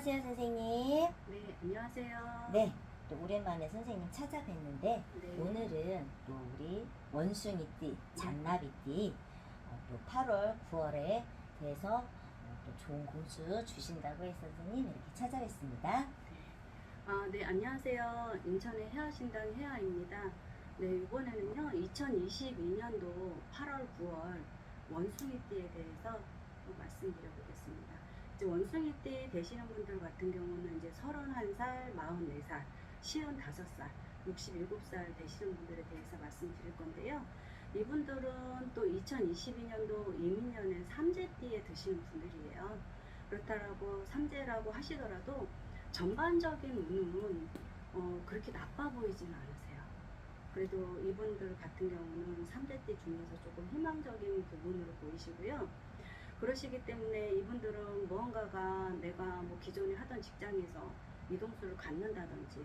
안녕하세요, 선생님. 네, 안녕하세요. 네, 또 오랜만에 선생님 찾아뵀는데 네. 오늘은 또 우리 원숭이띠, 잔나비띠 어, 또 8월, 9월에 대해서 어, 또 좋은 공수 주신다고 해서 선생님 이렇게 찾아뵀습니다. 아, 네, 안녕하세요. 인천의 해화신당 해화입니다. 네, 이번에는요, 2022년도 8월, 9월 원숭이띠에 대해서 또 말씀드려보겠습니다. 이제 원숭이 띠 되시는 분들 같은 경우는 이제 31살, 44살, 55살, 67살 되시는 분들에 대해서 말씀드릴 건데요. 이분들은 또 2022년도 이민년에 삼재띠에 드시는 분들이에요. 그렇다라고 삼재라고 하시더라도 전반적인 운은 어, 그렇게 나빠 보이지는 않으세요. 그래도 이분들 같은 경우는 3대띠 중에서 조금 희망적인 부분으로 보이시고요. 그러시기 때문에 이분들은 무언가가 내가 뭐 기존에 하던 직장에서 이동수를 갖는다든지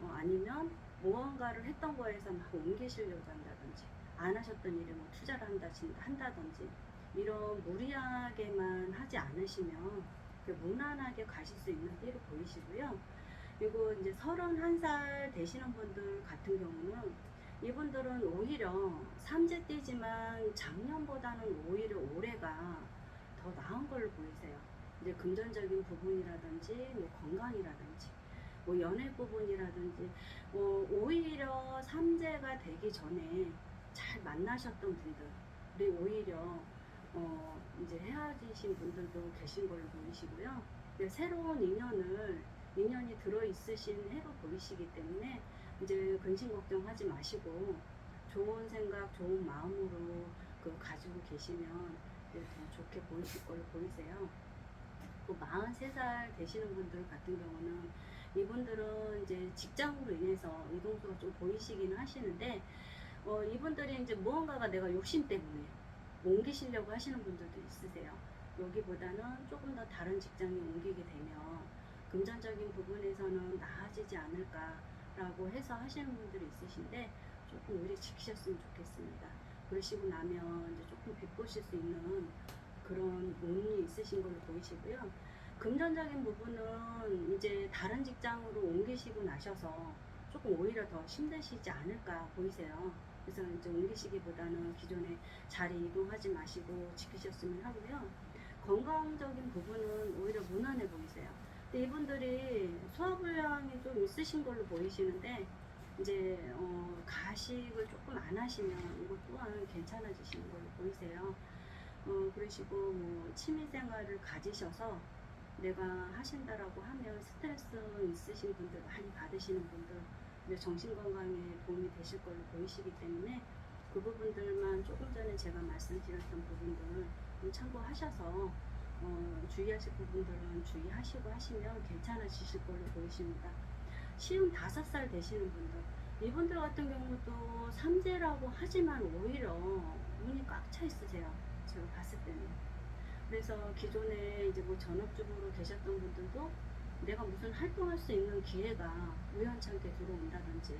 어, 아니면 무언가를 했던 거에서 막 옮기시려고 한다든지 안 하셨던 일에 뭐 투자를 한다, 한다든지 이런 무리하게만 하지 않으시면 그 무난하게 가실 수 있는 띠로 보이시고요. 그리고 이제 31살 되시는 분들 같은 경우는 이분들은 오히려 삼재띠지만 작년보다는 오히려 올해가 더 나은 걸로 보이세요. 이제 금전적인 부분이라든지 뭐 건강이라든지 뭐 연애 부분이라든지 뭐 오히려 삼재가 되기 전에 잘 만나셨던 분들이 오히려 어 이제 헤어지신 분들도 계신 걸로 보이시고요. 근데 새로운 인연을 인연이 들어 있으신 해로 보이시기 때문에 이제 근심 걱정하지 마시고 좋은 생각, 좋은 마음으로 그 가지고 계시면 더 좋게 보이실 걸로 보이세요. 또 43살 되시는 분들 같은 경우는 이분들은 이제 직장으로 인해서 이동수가 좀 보이시기는 하시는데 어, 이분들이 이제 무언가가 내가 욕심 때문에 옮기시려고 하시는 분들도 있으세요. 여기보다는 조금 더 다른 직장에 옮기게 되면 금전적인 부분에서는 나아지지 않을까 라고 해서 하시는 분들이 있으신데 조금 오래 지키셨으면 좋겠습니다. 그러시고 나면 이제 조금 비꼬실 수 있는 그런 운이 있으신 걸로 보이시고요. 금전적인 부분은 이제 다른 직장으로 옮기시고 나셔서 조금 오히려 더 힘드시지 않을까 보이세요. 그래서 이제 옮기시기보다는 기존에 자리 이동하지 마시고 지키셨으면 하고요. 건강적인 부분은 오히려 무난해 보이세요. 근데 이분들이 소화불량이 좀 있으신 걸로 보이시는데 이제 어, 가식을 조금 안 하시면 이것 또한 괜찮아지시는 걸로 보이세요. 어, 그러시고 뭐 취미생활을 가지셔서 내가 하신다라고 하면 스트레스 있으신 분들 많이 받으시는 분들 근데 정신 건강에 도움이 되실 걸로 보이시기 때문에 그 부분들만 조금 전에 제가 말씀드렸던 부분들 좀 참고하셔서 어, 주의하실 부분들은 주의하시고 하시면 괜찮아지실 걸로 보이십니다. 시흥 다섯 살 되시는 분들 이분들 같은 경우도 삼재라고 하지만 오히려 운이 꽉 차 있으세요. 제가 봤을 때는. 그래서 기존에 이제 뭐 전업주부로 계셨던 분들도 내가 무슨 활동할 수 있는 기회가 우연찮게 들어온다든지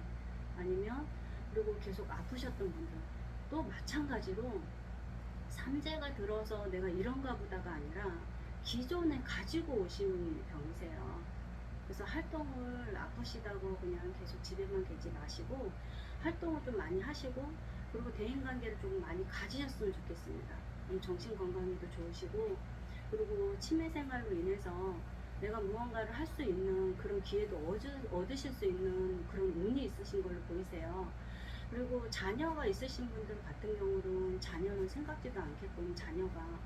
아니면 그리고 계속 아프셨던 분들 또 마찬가지로 삼재가 들어서 내가 이런가 보다가 아니라 기존에 가지고 오신 병이세요. 그래서 활동을 아프시다고 그냥 계속 집에만 계지 마시고 활동을 좀 많이 하시고 그리고 대인 관계를 좀 많이 가지셨으면 좋겠습니다. 음, 정신 건강에도 좋으시고 그리고 치매 생활로 인해서 내가 무언가를 할 수 있는 그런 기회도 얻으, 얻으실 수 있는 그런 운이 있으신 걸로 보이세요. 그리고 자녀가 있으신 분들 같은 경우는 자녀는 생각지도 않겠거니 자녀가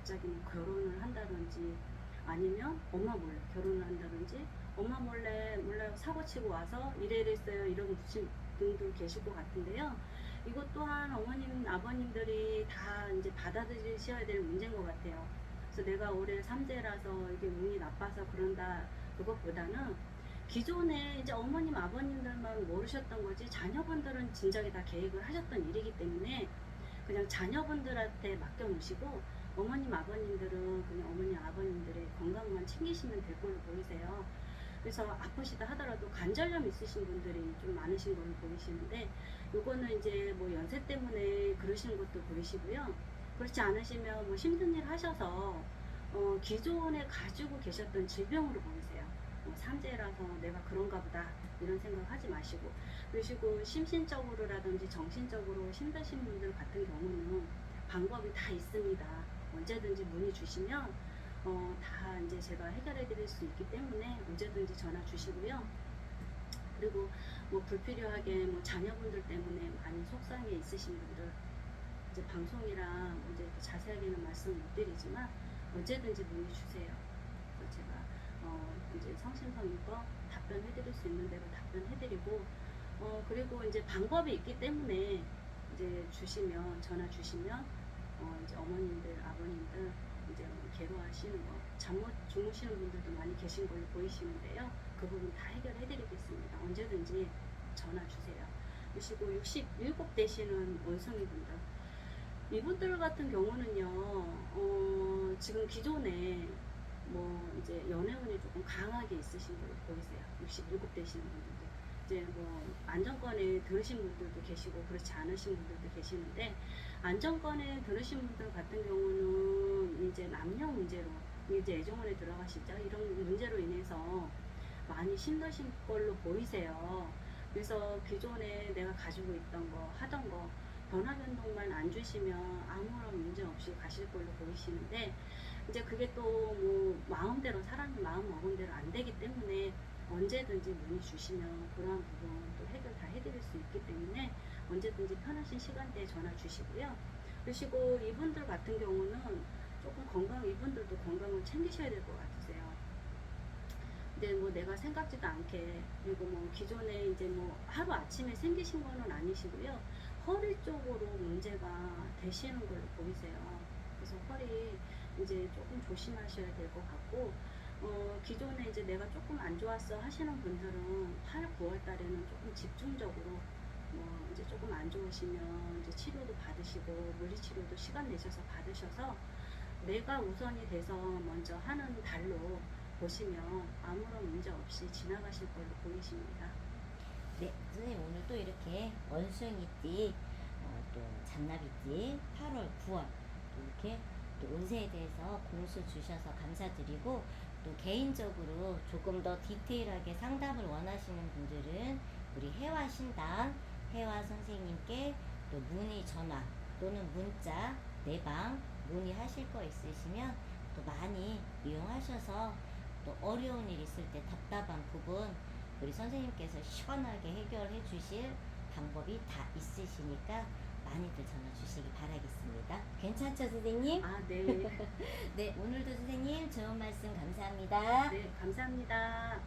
갑자기 뭐 결혼을 한다든지 아니면 엄마 몰래 결혼을 한다든지 엄마 몰래 몰래 사고 치고 와서 이래랬어요 이런 분들 계실 것 같은데요. 이것 또한 어머님 아버님들이 다 이제 받아들이셔야 될 문제인 것 같아요. 그래서 내가 올해 삼재라서 이게 운이 나빠서 그런다 그것보다는 기존에 이제 어머님 아버님들만 모르셨던 거지 자녀분들은 진작에 다 계획을 하셨던 일이기 때문에 그냥 자녀분들한테 맡겨 놓으시고 어머님 아버님들은 그냥 어머니 아버님들의 건강만 챙기시면 될 걸로 보이세요. 그래서 아프시다 하더라도 관절염 있으신 분들이 좀 많으신 걸로 보이시는데 요거는 이제 뭐 연세 때문에 그러시는 것도 보이시고요. 그렇지 않으시면 뭐 힘든 일 하셔서 어, 기존에 가지고 계셨던 질병으로 보이세요. 뭐 삼재라서 내가 그런가 보다 이런 생각 하지 마시고 그리고 심신적으로라든지 정신적으로 힘드신 분들 같은 경우는 방법이 다 있습니다. 언제든지 문의 주시면 어, 다 이제 제가 해결해 드릴 수 있기 때문에 언제든지 전화 주시고요. 그리고 뭐 불필요하게 뭐 자녀분들 때문에 많이 속상해 있으신 분들 이제 방송이랑 이제 자세하게는 말씀 못 드리지만 언제든지 문의 주세요. 제가 어 이제 성심성의껏 답변해 드릴 수 있는 대로 답변해 드리고 어 그리고 이제 방법이 있기 때문에 이제 주시면 전화 주시면 어 이제 어머님들 아버님들 이제 뭐 괴로워하시는 거 잠못 주무시는 분들도 많이 계신 걸로 보이시는데요. 그 부분 다 해결해 드리겠습니다. 언제든지 전화 주세요. 그리고 67 되시는 원숭이 분들 이분들 같은 경우는요, 어, 지금 기존에 뭐 이제 연애운이 조금 강하게 있으신 걸로 보이세요. 67 되시는 분들도. 이제 뭐 안정권에 들으신 분들도 계시고 그렇지 않으신 분들도 계시는데 안정권에 들으신 분들 같은 경우는 이제 남녀 문제로 이제 애정원에 들어가시죠. 이런 문제로 인해서 많이 힘드신 걸로 보이세요. 그래서 기존에 내가 가지고 있던 거, 하던 거, 변화 변동만 안 주시면 아무런 문제 없이 가실 걸로 보이시는데 이제 그게 또 뭐 마음대로 사람이 마음 먹은 대로 안 되기 때문에 언제든지 문의 주시면 그러한 부분 또 해결 다 해드릴 수 있기 때문에 언제든지 편하신 시간대에 전화 주시고요. 그리고 이분들 같은 경우는 조금 건강 이분들도 건강을 챙기셔야 될 것 같으세요. 근데 뭐 내가 생각지도 않게 그리고 뭐 기존에 이제 뭐 하루 아침에 생기신 거는 아니시고요. 허리 쪽으로 문제가 되시는 걸로 보이세요. 그래서 허리 이제 조금 조심하셔야 될 것 같고, 어, 기존에 이제 내가 조금 안 좋았어 하시는 분들은 8, 9월 달에는 조금 집중적으로 뭐 이제 조금 안 좋으시면 이제 치료도 받으시고 물리치료도 시간 내셔서 받으셔서 내가 우선이 돼서 먼저 하는 달로 보시면 아무런 문제 없이 지나가실 걸로 보이십니다. 네, 선생님 오늘 또 이렇게 원숭이띠, 어, 또 잔나비띠, 8월, 9월 또 이렇게 또 운세에 대해서 공수 주셔서 감사드리고 또 개인적으로 조금 더 디테일하게 상담을 원하시는 분들은 우리 해와 신당 해와 선생님께 또 문의 전화 또는 문자 내방 문의하실 거 있으시면 또 많이 이용하셔서 또 어려운 일 있을 때 답답한 부분 우리 선생님께서 시원하게 해결해 주실 방법이 다 있으시니까 많이들 전화 주시기 바라겠습니다. 괜찮죠, 선생님? 아, 네. 네, 오늘도 선생님 좋은 말씀 감사합니다. 네, 감사합니다.